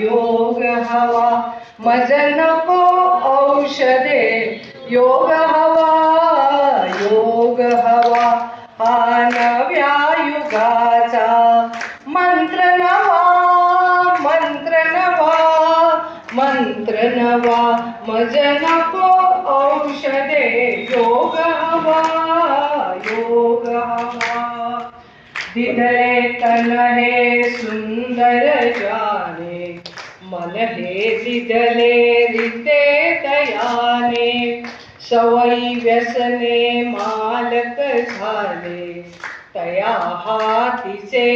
योग हवा मज नको औषधे। योग हवा योग हवा हा नव्या युगाचा मंत्र नवा मंत्र नवा मंत्र नवा मज नको औषधे। योग हवा योग हवा दिदले तन हे सुंदर जाने मन हे दिदले रिते दयाने सवयी व्यसने मालक झाले तया हातीचे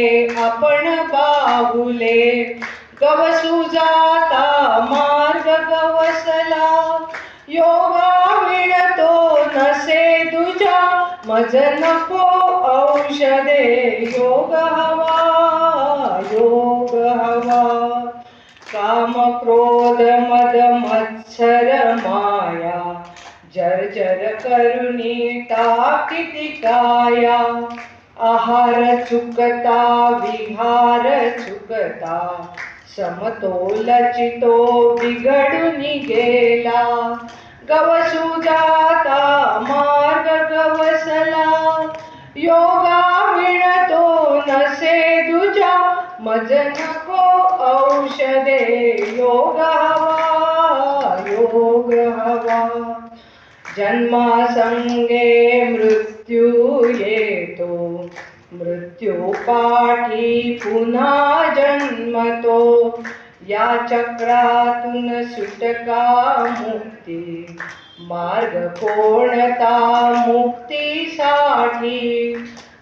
आपण बाहुले गवसू जाता मार्ग गवसला योगा मिळतो नसे तुझ्या मज नको औषधे योग हवा योग हवा। काम क्रोध मद मत्सर माया जर्जर करुणी टाकिती काया। आहार चुकता विहार चुकता समतोल चितो बिघडून गेला गवसू जाता मार्ग गवसला। योगा मिळतो नसे तुझ्या. मज नको औषधे. योग हवा योग हवा. जन्मासंगे मृत्यू येतो. मृत्यू पाठी पुन्हा जन्मतो. या चक्रातून सुटका मुक्ती. मार्ग कोणता मुक्तीसाठी?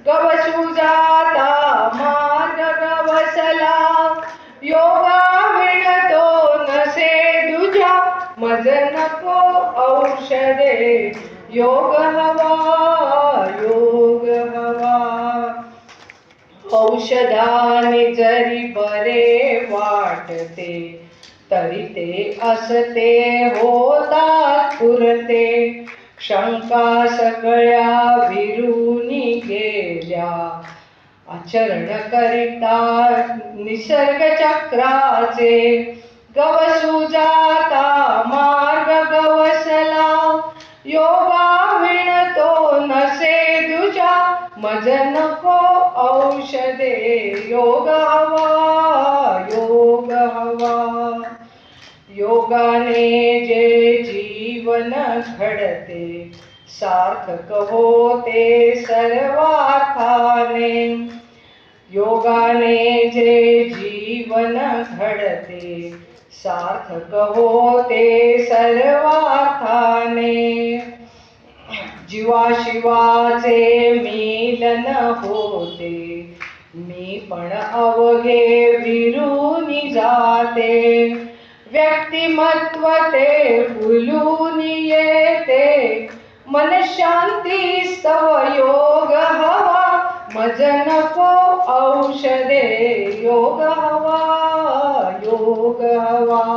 गवसू जाता मार्ग गवसला. योगा मिळतो नसे तुझ्या मज नको औषधे योग हवा. औषधाने जरी बरे वाटते तरी ते असते होतात पुरते. शंका सगळ्या विरुनी गेल्या. आचरण करिता निसर्ग चक्राचे गवसुजा मज नको औषधे योग हवा योग हवा. योगाने जे जीवन घडते सार्थक होते सर्वार्थाने. योगाने जे जीवन घडते सार्थक होते सर्वार्थाने. जीवाशिवाचे मिलन होते. मी पण अवघे विरून जाते. व्यक्तिमत्व ते फुलून येते. मन शांती स्तव योग हवा. मज नको औषधे योग हवा योग हवा.